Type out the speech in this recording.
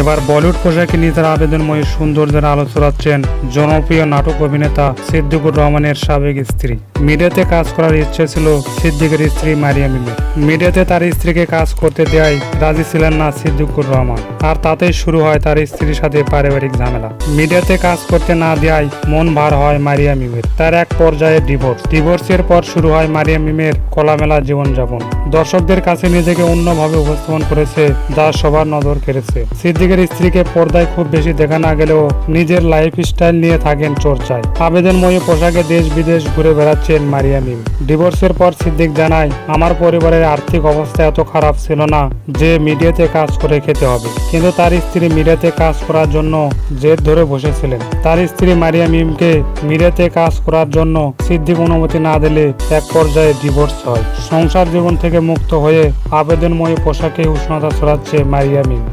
এবার বলিউড পোশাকে নিজের আবেদনময়ী সৌন্দর্যের আলো ছড়াচ্ছেন জনপ্রিয় নাটক অভিনেতা সিদ্দিকুর রহমানের সাবেক স্ত্রী। মিডিয়াতে কাজ করার ইচ্ছে ছিল সিদ্দিকের স্ত্রী মারিয়া মিমের মিডিয়াতে তার স্ত্রীকে কাজ করতে দেয় রাজি ছিলেন না সিদ্দিকুর রহমান। আর তাতেই শুরু হয় তার স্ত্রীর সাথে পারিবারিক ঝামেলা। মিডিয়াতে কাজ করতে না দেয় মন ভার হয় মারিয়া মিমের। তার এক পর্যায়ে ডিভোর্স। ডিভোর্সের পর শুরু হয় মারিয়া মিমের খোলামেলা জীবনযাপন। দর্শকদের কাছে নিজেকে অন্যভাবে উপস্থাপন করেছে যা সবার নজর কেড়েছে। সিদ্দিকের স্ত্রীকে পর্দায় খুব বেশি দেখা না গেলেও নিজের লাইফ স্টাইল নিয়ে থাকেন চর্চায়। আবেদনময়ী পোশাকে দেশ বিদেশ ঘুরে বেড়াচ্ছেন মারিয়া মিম। ডিভোর্সের পর সিদ্দিক জানায়, আমার পরিবারের আর্থিক অবস্থা এত খারাপ ছিল না যে মিডিয়াতে কাজ করে খেতে হবে। কিন্তু তার স্ত্রী মিডিয়াতে কাজ করার জন্য জেদ ধরে বসেছিলেন। তার স্ত্রী মারিয়া মিমকে মিডিয়াতে কাজ করার জন্য সিদ্দিক অনুমতি না দিলে এক পর্যায়ে ডিভোর্স হয়। সংসার জীবন থেকে মুক্ত হয়ে আবেদনময়ী পোশাকে উষ্ণতা ছড়াচ্ছে মারিয়া মিম।